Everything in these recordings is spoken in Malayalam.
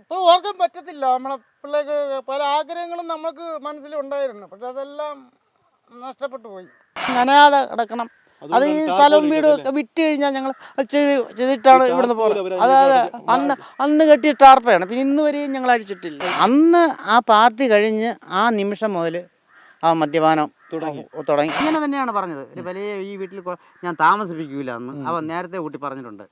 ഇപ്പോൾ ഓർക്കാൻ പറ്റത്തില്ല. നമ്മളെ പിള്ളേക്ക് പല ആഗ്രഹങ്ങളും നമുക്ക് മനസ്സിലുണ്ടായിരുന്നു. പക്ഷെ അതെല്ലാം നഷ്ടപ്പെട്ടു പോയി. നനയാതെ കിടക്കണം. അത് ഈ സ്ഥലവും വീട് ഒക്കെ വിറ്റ് കഴിഞ്ഞാൽ ഞങ്ങൾ ചെയ്തിട്ടാണ് ഇവിടുന്ന് പോകുന്നത് അതായത് അന്ന് അന്ന് കെട്ടിയ ടാർപ്പയാണ് പിന്നെ ഇന്ന് വരെയും ഞങ്ങൾ അടിച്ചിട്ടില്ല അന്ന് ആ പാർട്ടി കഴിഞ്ഞ് ആ നിമിഷം മുതൽ ആ മദ്യപാനം തുടങ്ങി. തുടങ്ങി. ഇങ്ങനെ തന്നെയാണ് പറഞ്ഞത്. ഒരു വലിയ ഈ വീട്ടിൽ ഞാൻ താമസിപ്പിക്കൂല അന്ന്. അവൻ നേരത്തെ കൂട്ടി പറഞ്ഞിട്ടുണ്ട്.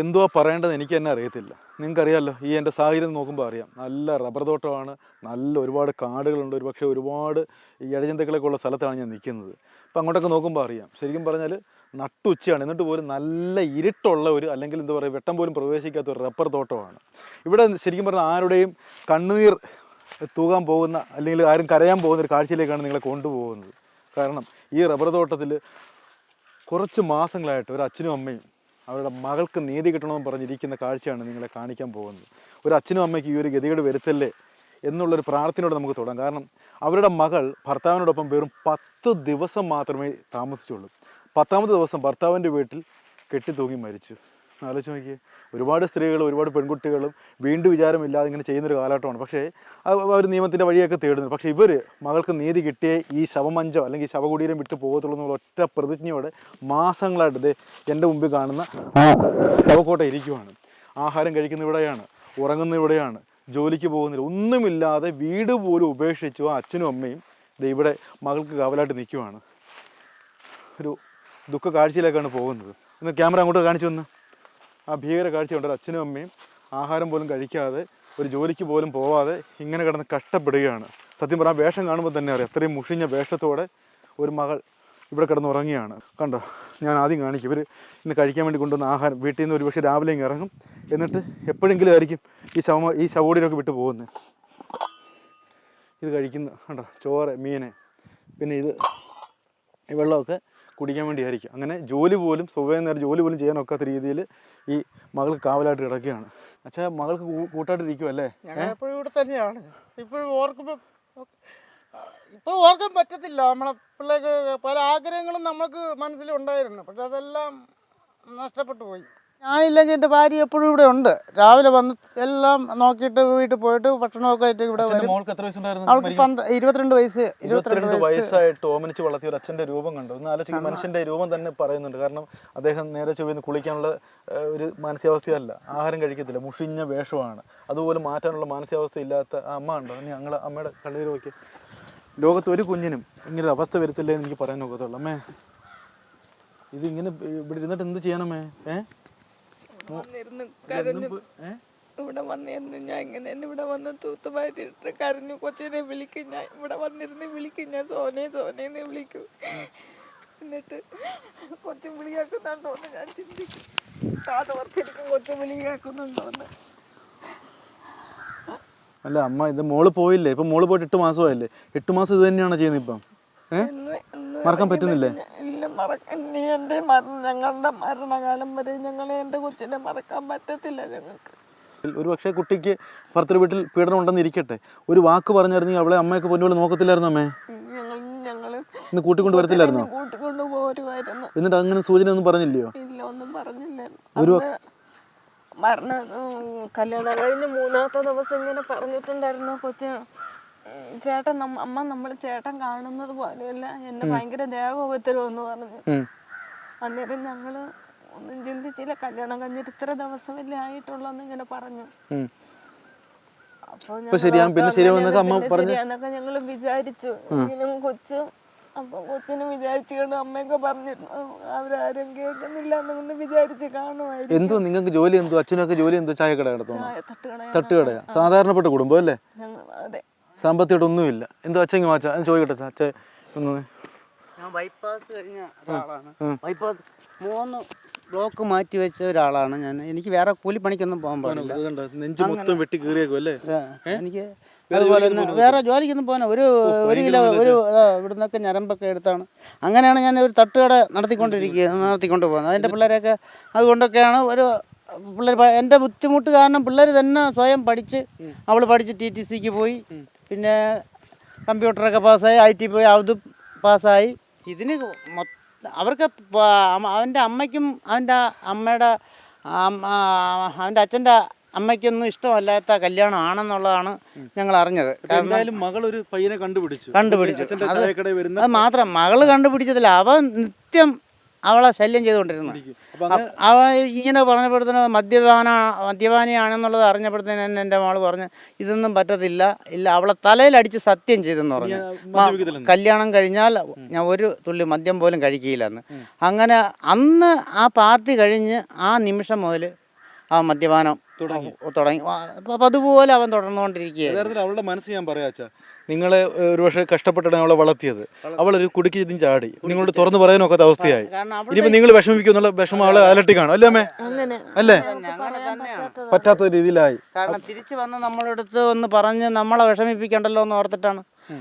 എന്തുവാ പറയേണ്ടത് എനിക്ക് തന്നെ അറിയത്തില്ല. നിങ്ങൾക്കറിയാമല്ലോ ഈ എന്റെ സാഹചര്യം നോക്കുമ്പോൾ അറിയാം. നല്ല റബ്ബർ തോട്ടമാണ് നല്ല ഒരുപാട് കാടുകളുണ്ട് ഒരു പക്ഷേ ഒരുപാട് ഈ ഇഴജന്തുക്കളൊക്കെ ഉള്ള സ്ഥലത്താണ് ഞാൻ നിൽക്കുന്നത്. അപ്പം അങ്ങോട്ടൊക്കെ നോക്കുമ്പോൾ അറിയാം. ശരിക്കും പറഞ്ഞാൽ നട്ടുച്ചയാണ്. എന്നിട്ട് പോലും നല്ല ഇരുട്ടുള്ള ഒരു അല്ലെങ്കിൽ എന്താ പറയുക വെട്ടം പോലും പ്രവേശിക്കാത്ത ഒരു റബ്ബർ തോട്ടമാണ്. ഇവിടെ ശരിക്കും പറഞ്ഞാൽ ആരുടെയും കണ്ണുനീർ തൂകാൻ പോകുന്ന അല്ലെങ്കിൽ ആരും കരയാൻ പോകുന്ന ഒരു കാഴ്ചയിലേക്കാണ് നിങ്ങളെ കൊണ്ടുപോകുന്നത്. കാരണം ഈ റബ്ബർ തോട്ടത്തിൽ കുറച്ച് മാസങ്ങളായിട്ട് ഒരു അച്ഛനും അമ്മയും അവരുടെ മകൾക്ക് നീതി കിട്ടണമെന്ന് പറഞ്ഞിരിക്കുന്ന കാഴ്ചയാണ് നിങ്ങളെ കാണിക്കാൻ പോകുന്നത്. ഒരു അച്ഛനും അമ്മയ്ക്ക് ഈ ഒരു ഗതികേട് വരുത്തല്ലേ എന്നുള്ളൊരു പ്രാർത്ഥനയോടെ നമുക്ക് തുടങ്ങാം. കാരണം അവരുടെ മകൾ ഭർത്താവിനോടൊപ്പം വെറും പത്ത് ദിവസം മാത്രമേ താമസിച്ചുള്ളൂ. പത്താമത്തെ ദിവസം ഭർത്താവിന്റെ വീട്ടിൽ കെട്ടിത്തൂങ്ങി മരിച്ചു. ആലോചിച്ച് നോക്കിയേ. ഒരുപാട് സ്ത്രീകളും ഒരുപാട് പെൺകുട്ടികളും വീണ്ടും വിചാരമില്ലാതെ ഇങ്ങനെ ചെയ്യുന്നൊരു കാലഘട്ടമാണ്. പക്ഷേ അവർ നിയമത്തിന്റെ വഴിയൊക്കെ തേടുന്നു. പക്ഷേ ഇവർ മകൾക്ക് നീതി കിട്ടിയേ ഈ ശവമഞ്ചം അല്ലെങ്കിൽ ശവകുടീരം വിട്ട് പോകത്തുള്ളൂ എന്നുള്ള ഒറ്റ പ്രതിജ്ഞയോടെ മാസങ്ങളായിട്ട് എന്റെ മുമ്പിൽ കാണുന്ന ശവക്കോട്ട ഇരിക്കുവാണ്. ആഹാരം കഴിക്കുന്ന ഇവിടെയാണ് ഉറങ്ങുന്ന ഇവിടെയാണ് ജോലിക്ക് പോകുന്നില്ല. ഒന്നുമില്ലാതെ വീട് പോലും ഉപേക്ഷിച്ചു ആ അച്ഛനും അമ്മയും ഇവിടെ മകൾക്ക് കാവലായിട്ട് നിൽക്കുവാണ്. ഒരു ദുഃഖ കാഴ്ചയിലേക്കാണ് പോകുന്നത്. ഒന്ന് ക്യാമറ അങ്ങോട്ട് കാണിച്ചു വന്ന് ആ ഭീകര കാഴ്ചയുണ്ട് ഒരു അച്ഛനും അമ്മയും. ആഹാരം പോലും കഴിക്കാതെ ഒരു ജോലിക്ക് പോലും പോവാതെ ഇങ്ങനെ കിടന്ന് കഷ്ടപ്പെടുകയാണ്. സത്യം പറഞ്ഞാൽ വേഷം കാണുമ്പോൾ തന്നെ അറിയാം. അത്രയും മുഷിഞ്ഞ വേഷത്തോടെ ഒരു മകൾ ഇവിടെ കിടന്ന് ഉറങ്ങിയാണ് കണ്ടോ? ഞാൻ ആദ്യം കാണിക്കും. ഇവർ ഇന്ന് കഴിക്കാൻ വേണ്ടി കൊണ്ടുവന്ന ആഹാരം. വീട്ടിൽ നിന്ന് ഒരുപക്ഷെ രാവിലെ ഇങ്ങ് ഇറങ്ങും. എന്നിട്ട് എപ്പോഴെങ്കിലും ആയിരിക്കും ഈ ശവ ഈ ശവോടിയിലൊക്കെ വിട്ടു പോകുന്നത് ഇത് കഴിക്കുന്ന കണ്ടോ? ചോറ് മീൻ പിന്നെ ഇത് ഈ വെള്ളമൊക്കെ കുടിക്കാൻ വേണ്ടിയായിരിക്കും. അങ്ങനെ ജോലി പോലും സ്വയം നേരം ജോലി പോലും ചെയ്യാൻ ഒക്കാത്ത രീതിയിൽ ഈ മകൾക്ക് കാവലായിട്ട് കിടക്കുകയാണ്. അച്ഛാ മകൾക്ക് കൂട്ടായിട്ട് കൂട്ടായിട്ടിരിക്കും അല്ലേ? എപ്പോഴും ഇവിടെ തന്നെയാണ്. ഇപ്പോഴും ഓർക്കുമ്പോൾ ഇപ്പോൾ ഓർക്കാൻ പറ്റത്തില്ല. നമ്മളെ പിള്ളേർക്ക് പല ആഗ്രഹങ്ങളും നമുക്ക് മനസ്സിലുണ്ടായിരുന്നു. പക്ഷെ അതെല്ലാം നഷ്ടപ്പെട്ടു പോയി. ഞാനില്ലെങ്കിൽ എന്റെ ഭാര്യ എപ്പോഴും ഇവിടെ ഉണ്ട്. രാവിലെ വന്ന് എല്ലാം നോക്കിയിട്ട് വീട്ടിൽ പോയിട്ട് ഭക്ഷണമൊക്കെ ആയിട്ട് ഇവിടെ വരും. മോൾക്ക് എത്ര വയസ്സുണ്ടായിരുന്നു? അവൾക്ക് പന്ത് ഇരുപത്തിരണ്ട് വയസ്സ് ഇരുപത്തിരണ്ട് ഇരുപത്തിരണ്ട് വയസ്സ്. വയസ്സായിട്ട് ഓമനിച്ച് വളർത്തിയ ഒരു അച്ഛന്റെ രൂപം കണ്ടു. ഒന്ന് ആലോചിക്കും മനുഷ്യന്റെ രൂപം തന്നെ പറയുന്നുണ്ട്. കാരണം അദ്ദേഹം നേരെ ചൊവ്വന്ന് കുളിക്കാനുള്ള ഏഹ്, ഒരു മാനസികാവസ്ഥയല്ല. ആഹാരം കഴിക്കത്തില്ല. മുഷിഞ്ഞ വേഷമാണ്. അതുപോലെ മാറ്റാനുള്ള മാനസികാവസ്ഥ ഇല്ലാത്ത ആ അമ്മ ഉണ്ടോ? ഇനി ഞങ്ങളെ അമ്മയുടെ കണ്ണീർ നോക്കി. ലോകത്ത് ഒരു കുഞ്ഞിനും ഇങ്ങനെ ഒരു അവസ്ഥ വരത്തില്ല എന്ന് എനിക്ക് പറയാൻ നോക്കത്തുള്ളൂ അമ്മേ ഇത് ഇങ്ങനെ ഇവിടെ ഇരുന്നിട്ട് എന്ത് ചെയ്യണമേ ഏ? വന്നിരുന്ന് കരഞ്ഞു. ഇവിടെ വന്നിരുന്ന്. ഞാൻ ഇങ്ങനെ എന്നെ ഇവിടെ വന്ന് തൂത്തുമാറ്റിട്ട് കരഞ്ഞു. കൊച്ചിനെ വിളിക്കും ഞാൻ ഇവിടെ വന്നിരുന്ന് വിളിക്കും. ഞാൻ സോനെ സോനേന്ന് വിളിക്കും. എന്നിട്ട് കൊച്ചു വിളി കേൾക്കുന്നുണ്ടോ എന്ന് ഞാൻ ചിന്തിക്കും. കാതോർത്തിരിക്കും കൊച്ചു വിളി എന്ന് അല്ല അമ്മ ഇത് മോൾ പോയില്ലേ? ഇപ്പൊ മോൾ പോയിട്ട് എട്ട് മാസമായില്ലേ? എട്ട് മാസം ഇത് തന്നെയാണോ ചെയ്യുന്നത് ഇപ്പം? മറക്കാൻ പറ്റുന്നില്ലേ? മറക്കാൻ നീ എന്റെ ഞങ്ങളുടെ മരണകാലം വരെ ഞങ്ങളെ എന്റെ കൊച്ചിനെ മറക്കാൻ പറ്റത്തില്ല ഞങ്ങൾക്ക്. ഒരു പക്ഷേ കുട്ടിക്ക് ഭർത്തൃ വീട്ടിൽ പീഡനം ഉണ്ടെന്ന് ഇരിക്കട്ടെ. ഒരു വാക്ക് പറഞ്ഞായിരുന്നെങ്കിൽ അവളെ അമ്മയൊക്കെ പൊന്നുപോലെ നോക്കത്തില്ലായിരുന്നു അമ്മേ? ഇന്ന് കൂട്ടിക്കൊണ്ട് വരത്തില്ലായിരുന്നോ? എന്നിട്ട് അങ്ങനെ സൂചന ഒന്നും പറഞ്ഞില്ലയോ? ഇല്ല ഒന്നും പറഞ്ഞില്ല ഒരു- മരണ കല്യാണം കഴിഞ്ഞ് മൂന്നാമത്തെ ദിവസം ഇങ്ങനെ പറഞ്ഞിട്ടുണ്ടായിരുന്നു കൊച്ചിന്. ചേട്ടൻ അമ്മ നമ്മൾ ചേട്ടൻ കാണുന്നത് പോലെയല്ല. എന്നെ ഭയങ്കര ദേഹോപത്തരം എന്ന് പറഞ്ഞു. അന്നേരം ഞങ്ങൾ ഒന്നും ചിന്തിച്ചില്ല. കല്യാണം കഴിഞ്ഞിട്ട് ഇത്ര ദിവസമല്ലേ ആയിട്ടുള്ളൂ ഇങ്ങനെ പറഞ്ഞു. അപ്പൊ ശരിയാവും, പിന്നെ ഞങ്ങൾ വിചാരിച്ചു. എങ്കിലും കൊച്ചു അപ്പൊ കൊച്ചിന് വിചാരിച്ചു അമ്മയൊക്കെ പറഞ്ഞിരുന്നു. അവരാരും കേൾക്കുന്നില്ല എന്നൊന്ന് വിചാരിച്ച് കാണുമായിരുന്നു എന്തോ നിങ്ങൾക്ക് ജോലി എന്തോ? അച്ഛനൊക്കെ ജോലി എന്തോ? ചായക്കട നടത്തുന്നു ചായ തട്ടുകട തട്ടുകടയാ? സാധാരണപ്പെട്ട കുടുംബം അല്ലേ? ഞങ്ങൾ അതെ സാമ്പത്തികമായിട്ടൊന്നുമില്ല. എന്തോ അച്ഛൻ മാച്ചാ ഞാൻ ചോദിക്കട്ടെ അച്ഛൻ ഒന്ന്. ഞാൻ ബൈപ്പാസ് കഴിഞ്ഞ ഒരാളാണ്. ബൈപ്പാസ് മൂന്ന് ബ്ലോക്ക് മാറ്റി വെച്ച ഒരാളാണ് ഞാൻ. എനിക്ക് വേറെ കൂലിപ്പണിക്കൊന്നും പോകാൻ പാടില്ല. കണ്ടോ, നെഞ്ച് മൊത്തം വെട്ടി കീറിയേക്കും അല്ലേ എനിക്ക് അതുപോലെ തന്നെ വേറെ ജോലിക്കൊന്നും പോകാൻ ഒരു ഒരു കിലോ ഒരു ഇവിടുന്നൊക്കെ ഞരമ്പൊക്കെ എടുത്താണ്. അങ്ങനെയാണ് ഞാൻ ഒരു തട്ടുകട നടത്തിക്കൊണ്ടിരിക്കുക നടത്തിക്കൊണ്ട് പോകുന്നത്. അതിന്റെ പിള്ളേരൊക്കെ അതുകൊണ്ടൊക്കെയാണ് ഒരു പിള്ളേർ എന്റെ ബുദ്ധിമുട്ട് കാരണം പിള്ളേർ തന്നെ സ്വയം പഠിച്ച് അവൾ പഠിച്ച് ടി ടി സിക്ക് പോയി. പിന്നെ കമ്പ്യൂട്ടറൊക്കെ പാസ്സായി ഐ ടി പോയി അത് പാസ്സായി. ഇതിന് മൊത്ത അവർക്ക് അവന്റെ അമ്മയ്ക്കും അവന്റെ അമ്മയുടെ അമ്മ- അവന്റെ അച്ഛന്റെ അമ്മയ്ക്കൊന്നും ഇഷ്ടമല്ലാത്ത കല്യാണം ആണെന്നുള്ളതാണ് ഞങ്ങൾ അറിഞ്ഞത് എന്തായാലും മകൾ ഒരു പയ്യനെ കണ്ടുപിടിച്ചു. കണ്ടുപിടിച്ചു. അത് മാത്രം മകൾ കണ്ടുപിടിച്ചതല്ല. അവൻ നിത്യം അവളെ ശല്യം ചെയ്തുകൊണ്ടിരുന്നത്. അവൻ ഇങ്ങനെ പറഞ്ഞപ്പോഴത്തേന് മദ്യപാന മദ്യപാനിയാണെന്നുള്ളത് അറിഞ്ഞപ്പോഴത്തേന് തന്നെ എന്റെ മോൾ പറഞ്ഞു ഇതൊന്നും പറ്റത്തില്ല. ഇല്ല അവളെ തലയിലടിച്ച് സത്യം ചെയ്തെന്ന് പറഞ്ഞു. കല്യാണം കഴിഞ്ഞാൽ ഞാൻ ഒരു തുള്ളി മദ്യം പോലും കഴിക്കില്ലെന്ന് അങ്ങനെ അന്ന് ആ പാർട്ടി കഴിഞ്ഞ് ആ നിമിഷം മുതൽ ആ മദ്യപാനം തുടങ്ങി. തുടങ്ങി. അപ്പം അതുപോലെ അവൻ തുടർന്നുകൊണ്ടിരിക്കുകയായിരുന്നു. യഥാർത്ഥത്തിൽ അവളുടെ മനസ്സ് ഞാൻ പറയാച്ചാ നിങ്ങളെ ഒരുപക്ഷെ കഷ്ടപ്പെട്ടാണ് അവളെ വളർത്തിയത്. അവളൊരു കുടുക്കി ഇതിന് ചാടി. നിങ്ങളോട് തുറന്നു പറയാനൊക്കാത്ത അവസ്ഥയായി. ഇനിയിപ്പോ നിങ്ങൾ വിഷമിക്കുന്നുള്ള വിഷമം അവളെ അലട്ടി കാണും. അല്ലേ അമ്മേ? അങ്ങനെ അല്ലേ? അങ്ങനെ തന്നെയാണ്. പറ്റാത്ത രീതിയിലായി. കാരണം തിരിച്ചു വന്ന് നമ്മളെടുത്ത് അടുത്ത് ഒന്ന് പറഞ്ഞ് നമ്മളെ വിഷമിപ്പിക്കണ്ടല്ലോ എന്ന് ഓർത്തിട്ടാണ്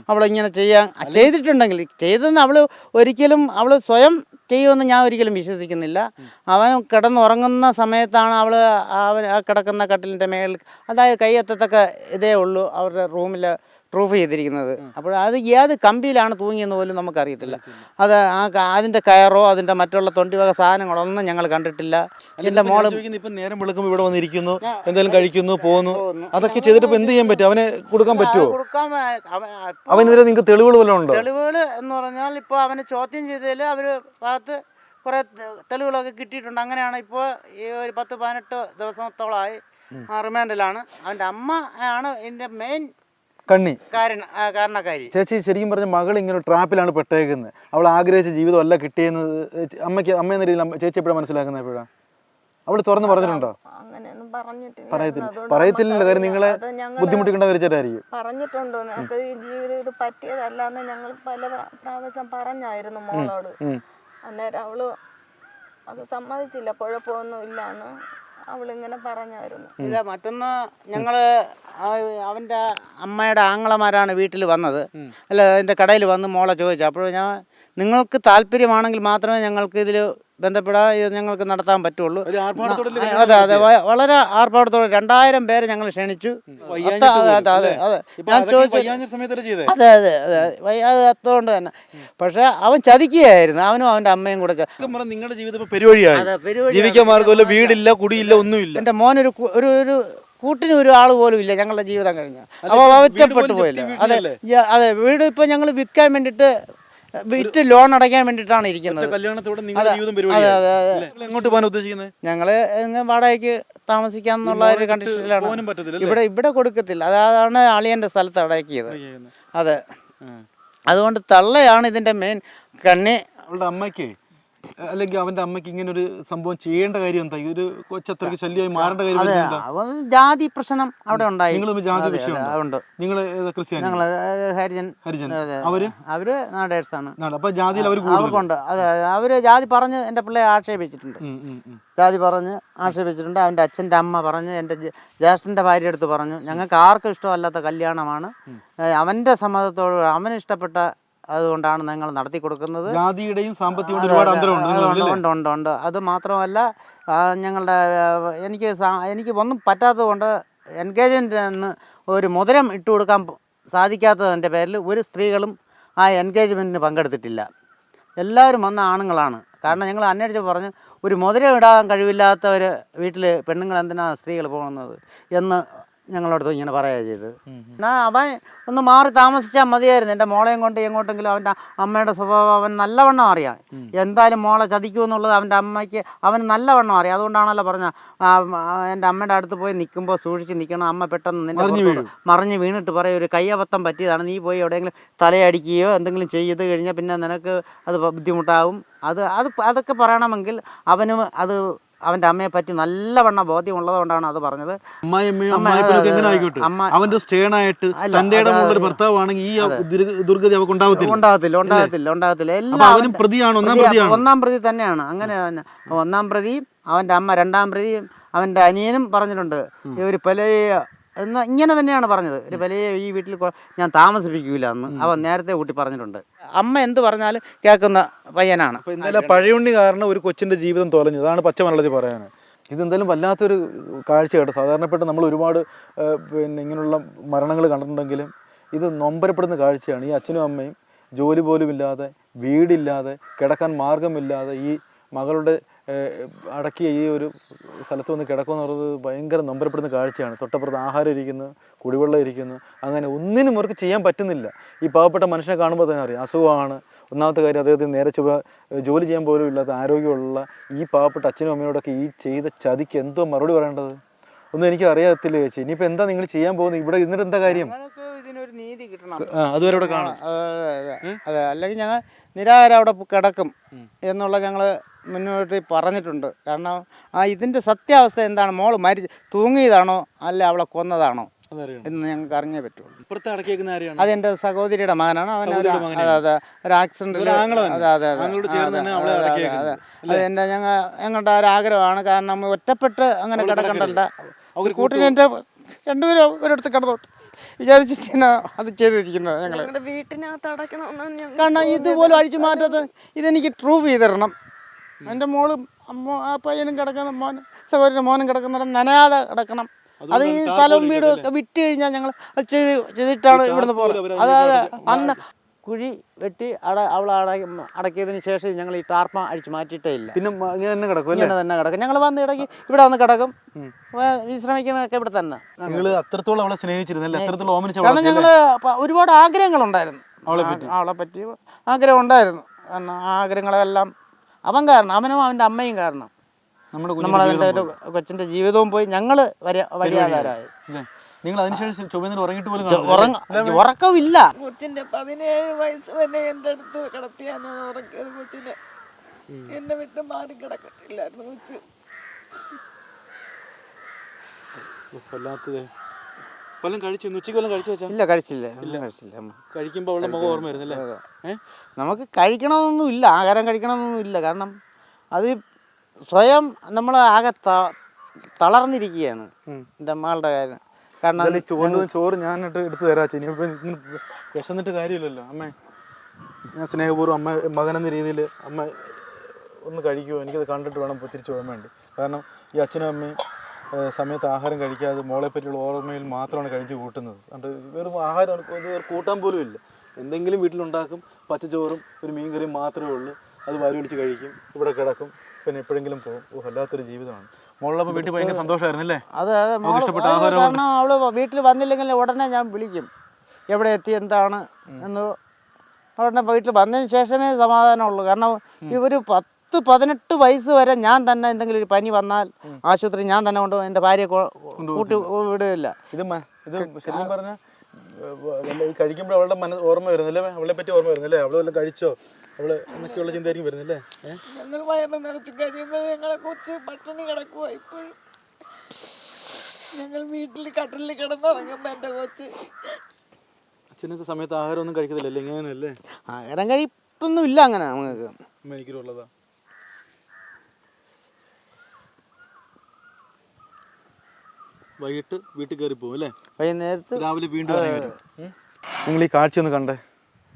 അവളിങ്ങനെ ചെയ്യാൻ. ചെയ്തിട്ടുണ്ടെങ്കിൽ ചെയ്തെന്ന് അവൾ ഒരിക്കലും അവൾ സ്വയം ചെയ്യുമെന്ന് ഞാൻ ഒരിക്കലും വിശ്വസിക്കുന്നില്ല. അവൻ കിടന്നുറങ്ങുന്ന സമയത്താണ് അവൾ അവൻ ആ കിടക്കുന്ന കട്ടിലിന്റെ മേളിൽ അതായത് കൈയെത്തത്തക്ക ഇതേ ഉള്ളൂ അവരുടെ റൂമിൽ പ്രൂഫ് ചെയ്തിരിക്കുന്നത്. അപ്പോൾ അത് ഏത് കമ്പിയിലാണ് തൂങ്ങിയെന്ന് പോലും നമുക്കറിയത്തില്ല. അത് ആ അതിന്റെ കയറോ അതിന്റെ മറ്റുള്ള തൊണ്ടി വക സാധനങ്ങളോ ഒന്നും ഞങ്ങൾ കണ്ടിട്ടില്ല. എന്റെ മോൾ ഇപ്പം നേരം വിളിക്കുമ്പോൾ ഇവിടെ വന്നിരിക്കുന്നു എന്തെങ്കിലും കഴിക്കുന്നു പോകുന്നു. അതൊക്കെ ചെയ്തിട്ട് ഇപ്പം എന്ത് ചെയ്യാൻ പറ്റും? അവനെ കൊടുക്കാൻ പറ്റുമോ കൊടുക്കാൻ അവനെതിരെ നിങ്ങൾക്ക് തെളിവുകൾ വല്ലതും ഉണ്ടോ? തെളിവുകൾ എന്ന് പറഞ്ഞാൽ ഇപ്പോൾ അവനെ ചോദ്യം ചെയ്തതിൽ അവർ ഭാഗത്ത് കുറേ തെളിവുകളൊക്കെ കിട്ടിയിട്ടുണ്ട്. അങ്ങനെയാണ് ഇപ്പോൾ ഈ ഒരു പത്ത് പതിനെട്ട് ദിവസത്തോളമായി റിമാൻഡിലാണ്. അവന്റെ അമ്മ ആണ് എന്റെ മെയിൻ കണ്ണി. കാരണക്കാരി. ചേച്ചി ശരിക്കും പറഞ്ഞ മകൾ ഇങ്ങനെ ട്രാപ്പിലാണ് പെട്ടേക്കുന്നത്. അവൾ ആഗ്രഹിച്ച ജീവിതം അല്ല കിട്ടിയെന്ന് അമ്മയ്ക്ക് അമ്മ എന്ന രീതിയിൽ ചേച്ചി എപ്പോഴാണ് മനസ്സിലാക്കുന്നത് എപ്പോഴാണ് അവൾ തുറന്ന് പറഞ്ഞിട്ടുണ്ടോ? അങ്ങനെയൊന്നും പറഞ്ഞിട്ടില്ല. പറയത്തില്ല. പറയത്തില്ല. കാര്യം നിങ്ങളെ ബുദ്ധിമുട്ടിക്കേണ്ട വിചാരിച്ചായിരിക്കും പറഞ്ഞിട്ടുണ്ട്. ഞങ്ങൾക്ക് ഈ ജീവിതം ഇത് പറ്റിയതല്ല എന്ന് ഞങ്ങൾ പല പ്ര- പ്രാവശ്യം പറഞ്ഞായിരുന്നു മോളോട്. അന്നേരം അവൾ അത് സമ്മതിച്ചില്ല. കുഴപ്പമൊന്നും ഇല്ലാന്ന് അവളിങ്ങനെ പറഞ്ഞായിരുന്നു. ഇല്ല മറ്റൊന്ന് ഞങ്ങൾ അവന്റെ അമ്മയുടെ ആങ്ങളമാരാണ് വീട്ടിൽ വന്നത്. അല്ല എന്റെ കടയിൽ വന്ന് മോളെ ചോദിച്ചു. അപ്പോൾ ഞാൻ നിങ്ങൾക്ക് താല്പര്യമാണെങ്കിൽ മാത്രമേ ഞങ്ങൾക്ക് ഇതിൽ ബന്ധപ്പെടാൻ ഇത് ഞങ്ങൾക്ക് നടത്താൻ പറ്റുള്ളൂ. അതെ അതെ വളരെ ആർഭാടത്തോടെ രണ്ടായിരം പേരെ ഞങ്ങൾ ക്ഷണിച്ചു. അതെ അതെ അതെ. ഞാൻ ചോദിച്ചു അതെ അതെ അതെ. വയ്യാതെ അത്തോണ്ട് തന്നെ. പക്ഷെ അവൻ ചതിക്കുകയായിരുന്നു. അവനും അവന്റെ അമ്മയും കൂടെ നിങ്ങളുടെ ജീവിതം പെരുവഴിയാണ്. ജീവിക്കാൻ മാർഗമില്ല വീടില്ല കുടിയില്ല ഒന്നുമില്ല. എന്റെ മോനൊരു ഒരു ഒരു കൂട്ടിന് ഒരു ആൾ പോലും ഇല്ല ഞങ്ങളുടെ ജീവിതം കഴിഞ്ഞ. അപ്പോൾ ഒറ്റപ്പെട്ടു പോയില്ല. അതെ അതെ വീട് ഇപ്പൊ ഞങ്ങൾ വിൽക്കാൻ വേണ്ടിയിട്ട് വിറ്റ് ലോൺ അടയ്ക്കാൻ വേണ്ടിട്ടാണ് ഇരിക്കുന്നത്. കല്യാണത്തോടെ നിങ്ങളുടെ ജീവിതം എങ്ങോട്ട് പോകാൻ ഉദ്ദേശിക്കുന്നത്? ഞങ്ങൾ വാടകയ്ക്ക് താമസിക്കാന്നുള്ള ഒരു കണ്ടീഷനിലാണ് ഇവിടെ ഇവിടെ കൊടുക്കത്തില്ല. അതാണ് അളിയന്റെ സ്ഥലത്ത് അടക്കിയത്. അതെ. അതുകൊണ്ട് തള്ളയാണ് ഇതിന്റെ മെയിൻ കണ്ണി അവളുടെ അമ്മയ്ക്ക്? അല്ലെങ്കിൽ അവന്റെ അമ്മയ്ക്ക് ഇങ്ങനെ ഒരു സംഭവം ചെയ്യേണ്ട കാര്യം എന്താ? ഒരു കൊച്ചത്രക്ക് ശല്യമായി മാറേണ്ട കാര്യം ജാതി പ്രശ്നം അവിടെ ഉണ്ടായി. നിങ്ങൾ ജാതി വിഷയമുണ്ടോ? നിങ്ങൾ ക്രിസ്ത്യാനി? ഞങ്ങൾ ഹരിജൻ. ഹരിജൻ. അവർ? അവർ നാടേഴ്സ് ആണ് അപ്പൊ ജാതിയിൽ അവർ അവർക്കുണ്ട്. അവർ ജാതി പറഞ്ഞ് എന്റെ പിള്ളയെ ആക്ഷേപിച്ചിട്ടുണ്ട്. ജാതി പറഞ്ഞ് ആക്ഷേപിച്ചിട്ടുണ്ട്. അവന്റെ അച്ഛന്റെ അമ്മ പറഞ്ഞ് എന്റെ ജ്യേഷ്ഠന്റെ ഭാര്യ എടുത്ത് പറഞ്ഞു ഞങ്ങൾക്ക് ആർക്കും ഇഷ്ടമല്ലാത്ത കല്യാണമാണ്. അവന്റെ സമ്മതത്തോട് അവന് ഇഷ്ടപ്പെട്ട അതുകൊണ്ടാണ് ഞങ്ങൾ നടത്തി കൊടുക്കുന്നത്. ജാതിയുടെയും നിങ്ങളിൽ ഉണ്ട്? ഉണ്ട് ഉണ്ട്. അത് മാത്രമല്ല ഞങ്ങളുടെ എനിക്ക് എനിക്ക് ഒന്നും പറ്റാത്തത് കൊണ്ട് എൻഗേജ്മെന്റ് എന്ന് ഒരു മുദ്രം ഇട്ട് കൊടുക്കാൻ സാധിക്കാത്തതിന്റെ പേരിൽ ഒരു സ്ത്രീകളും ആ എൻഗേജ്മെന്റിന് പങ്കെടുത്തിട്ടില്ല. എല്ലാവരും വന്ന ആണുങ്ങളാണ്. കാരണം ഞങ്ങൾ അന്വേഷിച്ച് പറഞ്ഞു ഒരു മുദ്ര ഇടാൻ കഴിവില്ലാത്തവർ വീട്ടിൽ പെണ്ണുങ്ങൾ എന്തിനാണ് സ്ത്രീകൾ പോകുന്നത് എന്ന് ഞങ്ങളടുത്ത് ഇങ്ങനെ പറയുക ചെയ്തത്. എന്നാ അവൻ ഒന്ന് മാറി താമസിച്ചാൽ മതിയായിരുന്നു. എന്റെ മോളെയും കൊണ്ട് എങ്ങോട്ടെങ്കിലും അവന്റെ അമ്മയുടെ സ്വഭാവം അവൻ നല്ലവണ്ണം അറിയാം. എന്തായാലും മോളെ ചതിക്കുമെന്നുള്ളത് അവന്റെ അമ്മയ്ക്ക് അവന് നല്ലവണ്ണം അറിയാം. അതുകൊണ്ടാണല്ലോ പറഞ്ഞ എന്റെ അമ്മയുടെ അടുത്ത് പോയി നിൽക്കുമ്പോൾ സൂക്ഷിച്ച് നിൽക്കണം അമ്മ പെട്ടെന്ന് നിന്നെ മറിഞ്ഞ് വീണിട്ട് പറയും ഒരു കയ്യബദ്ധം പറ്റിയതാണ്. നീ പോയി എവിടെയെങ്കിലും തലയടിക്കുകയോ എന്തെങ്കിലും ചെയ്ത് കഴിഞ്ഞാൽ പിന്നെ നിനക്ക് അത് ബുദ്ധിമുട്ടാവും. അത് അത് അതൊക്കെ പറയണമെങ്കിൽ അവനും അത് അവന്റെ അമ്മയെ പറ്റി നല്ലവണ്ണം ബോധ്യമുള്ളത് കൊണ്ടാണ് അത് പറഞ്ഞത്. അവന്റെ സ്റ്റേണായിട്ട് തന്റെ ഒരു ഭർത്താവാണെങ്കിൽ ഈ ദുർഗ- ദുർഗതി അവർക്ക് ഉണ്ടാവത്തില്ല. ഉണ്ടാകത്തില്ല ഉണ്ടാകത്തില്ല ഉണ്ടാകത്തില്ല എല്ലാം പ്രതിയാണ് ഒന്നാം പ്രതി- തന്നെയാണ്. അങ്ങനെ തന്നെ. ഒന്നാം പ്രതി അവന്റെ അമ്മ രണ്ടാം പ്രതി അവന്റെ അനിയനും പറഞ്ഞിട്ടുണ്ട്. ഈ ഒരു പലയെ എന്ന് ഇങ്ങനെ തന്നെയാണ് പറഞ്ഞത്. ഒരു വലിയ ഈ വീട്ടിൽ ഞാൻ താമസിപ്പിക്കൂല എന്ന് അവൻ നേരത്തെ കൂട്ടി പറഞ്ഞിട്ടുണ്ട്. അമ്മ എന്ത് പറഞ്ഞാലും കേൾക്കുന്ന പയ്യനാണ്. ഇന്നലെ പഴയുണ്ണി കാരണം ഒരു കൊച്ചിന്റെ ജീവിതം തോലഞ്ഞു. അതാണ് പച്ചമലത്തിൽ പറയാൻ. ഇതെന്തായാലും വല്ലാത്തൊരു കാഴ്ച കേട്ടോ. സാധാരണപ്പെട്ട നമ്മൾ ഒരുപാട് പിന്നെ ഇങ്ങനെയുള്ള മരണങ്ങൾ കണ്ടിട്ടുണ്ടെങ്കിലും ഇത് നൊമ്പരപ്പെടുന്ന കാഴ്ചയാണ്. ഈ അച്ഛനും അമ്മയും ജോലി പോലും ഇല്ലാതെ വീടില്ലാതെ കിടക്കാൻ മാർഗമില്ലാതെ ഈ മകളുടെ അടക്കിയ ഈ ഒരു സ്ഥലത്ത് വന്ന് കിടക്കുമെന്ന് പറയുന്നത് ഭയങ്കര നൊമ്പരപ്പെടുന്ന കാഴ്ചയാണ്. തൊട്ടപ്പുറത്ത് ആഹാരം ഇരിക്കുന്നു കുടിവെള്ളം ഇരിക്കുന്നു. അങ്ങനെ ഒന്നിനും അവർക്ക് ചെയ്യാൻ പറ്റുന്നില്ല. ഈ പാവപ്പെട്ട മനുഷ്യനെ കാണുമ്പോൾ തന്നെ അറിയാം അസുഖമാണ്. ഒന്നാമത്തെ കാര്യം അദ്ദേഹത്തിന് നേരെ ചുവ ജോലി ചെയ്യാൻ പോലും ഇല്ലാത്ത ആരോഗ്യമുള്ള ഈ പാവപ്പെട്ട അച്ഛനും അമ്മയോടൊക്കെ ഈ ചെയ്ത ചതിക്ക് എന്തോ മറുപടി പറയേണ്ടത്? ഒന്നും എനിക്ക് അറിയാത്തില്ല ചേച്ചി. ഇനിയിപ്പോൾ എന്താ നിങ്ങൾ ചെയ്യാൻ പോകുന്നത്? ഇവിടെ ഇന്നിട്ട് എന്താ കാര്യം? ഇതിനൊരു നീതി കിട്ടണം. അതുവരെ ഇവിടെ കാണും. അതെ അല്ലെങ്കിൽ ഞങ്ങൾ നിരാഹാരം അവിടെ കിടക്കും എന്നുള്ള ഞങ്ങൾ മുന്നോട്ട് പറഞ്ഞിട്ടുണ്ട്. കാരണം ആ ഇതിന്റെ സത്യാവസ്ഥ എന്താണ്? മോൾ മരി തൂങ്ങിയതാണോ? അല്ല അവളെ കൊന്നതാണോ? എന്ന് ഞങ്ങൾക്ക് അറിഞ്ഞേ പറ്റുള്ളൂ. അത് എന്റെ സഹോദരിയുടെ മകനാണ്. അവൻ. അതെ അതെ ഒരു തന്നെ. അതെ അതെ അതെ. അതെ, എന്റെ ഞങ്ങൾ ഞങ്ങളുടെ ഒരു ആഗ്രഹമാണ്. കാരണം നമ്മൾ ഒറ്റപ്പെട്ട് അങ്ങനെ കിടക്കണ്ടല്ല. അവർ കൂട്ടിന് എന്റെ രണ്ടുപേരും ഒരിടത്ത് കിടന്നോട്ട്. വിചാരിച്ചിട്ടാണ് അത് ചെയ്തിരിക്കുന്നത് ഞങ്ങൾ കാരണം ഇതുപോലും അഴിച്ചു മാറ്റാത്ത ഇതെനിക്ക് പ്രൂവ് ചെയ്ത് തരണം എന്റെ മോളും അമ്മ ആ പയ്യനും കിടക്കുന്ന മോൻ സഹോദരന്റെ മോനും കിടക്കുന്ന നനയാതെ കിടക്കണം. അത് ഈ സ്ഥലവും വീടും ഒക്കെ വിറ്റ് കഴിഞ്ഞാൽ ഞങ്ങൾ ചെയ്ത് ചെയ്തിട്ടാണ് ഇവിടുന്ന് പോകുന്നത് അവർ അതെ അതിലേക്ക് അതെ അന്ന് കുഴി വെട്ടി അട അവൾ അട അടക്കിയതിന് ശേഷം ഞങ്ങൾ ഈ ടാർപ്പ അടിച്ച് മാറ്റിയിട്ടേ ഇല്ല. പിന്നെ ഇങ്ങനെ തന്നെ കിടക്കും ഇങ്ങനെ തന്നെ കിടക്കും. ഞങ്ങൾ വന്ന് ഇടയ്ക്ക് ഇവിടെ വന്ന് കിടക്കും. വിശ്രമിക്കുന്നതൊക്കെ ഇവിടെ തന്നെ. നിങ്ങൾ അത്രത്തോളം അവളെ സ്നേഹിച്ചിരുന്നില്ല അത്രത്തോളം ഓമനിച്ച കാരണം ഞങ്ങൾ ഒരുപാട് ആഗ്രഹങ്ങളുണ്ടായിരുന്നു. അവളെ അവളെ പറ്റി ആഗ്രഹം ഉണ്ടായിരുന്നു. കാരണം ആ ആഗ്രഹങ്ങളെല്ലാം അവൻ കാരണം അവനും അവന്റെ അമ്മയും കാരണം. നമ്മുടെ നമ്മളവന്റെ ഒരു കൊച്ചിന്റെ ജീവിതവും പോയി ഞങ്ങൾ വരിയാതാരായി നിങ്ങൾ അതിനുശേഷം ചുമന്നിട്ട് ഉറങ്ങിട്ട് പോലും ഉറക്കമില്ല. കൊച്ചിന്റെ പതിനേഴ് വയസ്സ് വരെ എന്റെ അടുത്ത് കിടത്തിയാണ് ഉറക്കിയത് കൊച്ചിനെ. എന്നെ വിട്ട് മാറി കിടക്കത്തില്ലായിരുന്നു കൊച്ചു. വല്ലാത്തത് വല്ലതും കഴിച്ചു ഉച്ചയ്ക്ക് വല്ലതും കഴിച്ചു വെച്ചാ? ഇല്ല കഴിച്ചില്ല. ഇല്ല. കഴിച്ചില്ല. കഴിക്കുമ്പോൾ അവളുടെ മുഖം ഓർമ്മ വരുന്നല്ലേ? നമുക്ക് കഴിക്കണമെന്നൊന്നും ഇല്ല. ആഹാരം കഴിക്കണമെന്നൊന്നും ഇല്ല. കാരണം അത് സ്വയം നമ്മൾ ആകെ തളർന്നിരിക്കുകയാണ്. എന്റെ അമ്മകളുടെ കാര്യം. കാരണം ചോറ് ചോറ് ഞാനിട്ട് എടുത്തു തരാച്ച ഇങ്ങനെ വിശന്നിട്ട് കാര്യമില്ലല്ലോ. അമ്മേ ഞാൻ സ്നേഹപൂർവം അമ്മ മകൻ എന്ന രീതിയിൽ അമ്മ ഒന്ന് കഴിക്കുമോ എനിക്കത് കണ്ടിട്ട് വേണം തിരിച്ചു പോകാൻ വേണ്ടി കാരണം ഈ അച്ഛനും അമ്മയും സമയത്ത് ആഹാരം കഴിക്കാതെ മോളെ പറ്റിയുള്ള ഓർമ്മയിൽ മാത്രമാണ് കഴിച്ച് കൂട്ടുന്നത്. അതുകൊണ്ട് വെറും ആഹാരം ഒരു കൂട്ടാൻ പോലും ഇല്ല. എന്തെങ്കിലും വീട്ടിലുണ്ടാക്കും പച്ചച്ചോറും ഒരു മീൻ കറിയും മാത്രമേ ഉള്ളൂ. അത് വാരി കഴിക്കും ഇവിടെ കിടക്കും പിന്നെ എപ്പോഴെങ്കിലും പോകും. ഓ വല്ലാത്തൊരു ജീവിതമാണ്. മോളിലപ്പോൾ വീട്ടിൽ ഭയങ്കര സന്തോഷമായിരുന്നു അല്ലേ അതെ അതെ. ഇഷ്ടപ്പെട്ട ആഹാരം കാരണം അവൾ വീട്ടിൽ വന്നില്ലെങ്കിൽ ഉടനെ ഞാൻ വിളിക്കും. എവിടെ എത്തി എന്താണ് എന്ന്. ഉടനെ വീട്ടിൽ വന്നതിന് ശേഷമേ സമാധാനമുള്ളൂ. കാരണം ഇവർ പത്ത് പതിനെട്ട് വയസ്സ് വരെ ഞാൻ തന്നെ എന്തെങ്കിലും ഒരു പനി വന്നാൽ ആശുപത്രി ഞാൻ തന്നെ കൊണ്ട് എന്റെ ഭാര്യ കൂട്ടി വിടില്ല ഇത് ഇത് ശരിക്കും പറഞ്ഞ ഈ കഴിക്കുമ്പോൾ അവളുടെ മന ഓർമ്മ വരുന്നില്ലേ? അവളെ പറ്റി ഓർമ്മ വരുന്നില്ലേ? അവൾ വല്ല കഴിച്ചോ? അവൾ എന്നൊക്കെയുള്ള ചിന്തയായിരിക്കും വരുന്നില്ലേ? ഞങ്ങൾ വയറ് നിറച്ച് കഴിയുമ്പോൾ ഞങ്ങളെ കൊച്ച് പട്ടിണി കിടക്കുക ഇപ്പോഴും. ഞങ്ങൾ വീട്ടിൽ കട്ടിലിൽ കിടന്നുറങ്ങുമ്പോൾ എന്റെ കൊച്ച്. അച്ഛനൊക്കെ സമയത്ത് ആഹാരം ഒന്നും കഴിക്കത്തില്ലല്ലേ? ഇങ്ങനെയല്ലേ? ആഹാരം കഴിപ്പൊന്നും ഇല്ല അങ്ങനെ നമുക്ക്. എനിക്കുള്ളതാ വൈകിട്ട് വീട്ടിൽ കയറി പോകും അല്ലേ? വൈകുന്നേരത്ത് രാവിലെ വീണ്ടും നിങ്ങൾ ഈ കാഴ്ച ഒന്ന് കണ്ടേ.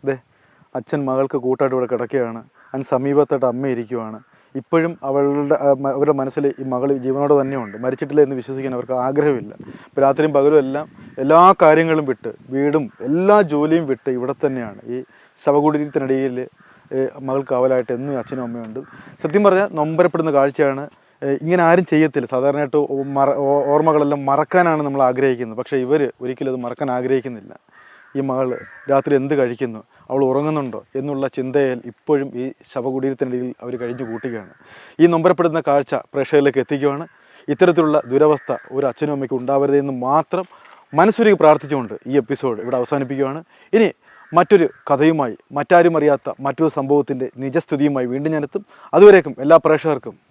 ദേ അച്ഛൻ മകൾക്ക് കൂട്ടായിട്ട് ഇവിടെ കിടക്കുകയാണ്. അതിന് സമീപത്തായിട്ട് അമ്മ ഇരിക്കുവാണ്. ഇപ്പോഴും അവളുടെ അവരുടെ മനസ്സിൽ ഈ മകൾ ജീവനോടെ തന്നെയുണ്ട്. മരിച്ചിട്ടില്ല എന്ന് വിശ്വസിക്കാൻ അവർക്ക് ആഗ്രഹമില്ല. ഇപ്പോൾ രാത്രിയും പകലും എല്ലാം എല്ലാ കാര്യങ്ങളും വിട്ട് വീടും എല്ലാ ജോലിയും വിട്ട് ഇവിടെ തന്നെയാണ്. ഈ ശവകുടീരത്തിനിടയിൽ മകൾക്ക് കാവലായിട്ട് എന്നും അച്ഛനും അമ്മയുണ്ട്. സത്യം പറഞ്ഞാൽ നൊമ്പരപ്പെടുന്ന കാഴ്ചയാണ് ഇങ്ങനെ ആരും ചെയ്യത്തില്ല. സാധാരണയായിട്ട് മറ ഓർമ്മകളെല്ലാം മറക്കാനാണ് നമ്മൾ ആഗ്രഹിക്കുന്നത്. പക്ഷേ ഇവർ ഒരിക്കലും അത് മറക്കാൻ ആഗ്രഹിക്കുന്നില്ല. ഈ മകൾ രാത്രി എന്ത് കഴിക്കുന്നു? അവൾ ഉറങ്ങുന്നുണ്ടോ? എന്നുള്ള ചിന്തയിൽ ഇപ്പോഴും ഈ ശവകുടീരത്തിനിടയിൽ അവർ കഴിഞ്ഞു കൂട്ടുകയാണ്. ഈ നൊമ്പരപ്പെടുന്ന കാഴ്ച പ്രേക്ഷകരിലേക്ക് എത്തിക്കുകയാണ്. ഇത്തരത്തിലുള്ള ദുരവസ്ഥ ഒരു അച്ഛനും അമ്മയ്ക്കും ഉണ്ടാവരുതെന്ന് മാത്രം മനസ്സുരുകി പ്രാർത്ഥിച്ചുകൊണ്ട് ഈ എപ്പിസോഡ് ഇവിടെ അവസാനിപ്പിക്കുകയാണ്. ഇനി മറ്റൊരു കഥയുമായി മറ്റാരും അറിയാത്ത മറ്റൊരു സംഭവത്തിന്റെ നിജസ്ഥിതിയുമായി വീണ്ടും ഞാനെത്തും. അതുവരേക്കും എല്ലാ പ്രേക്ഷകർക്കും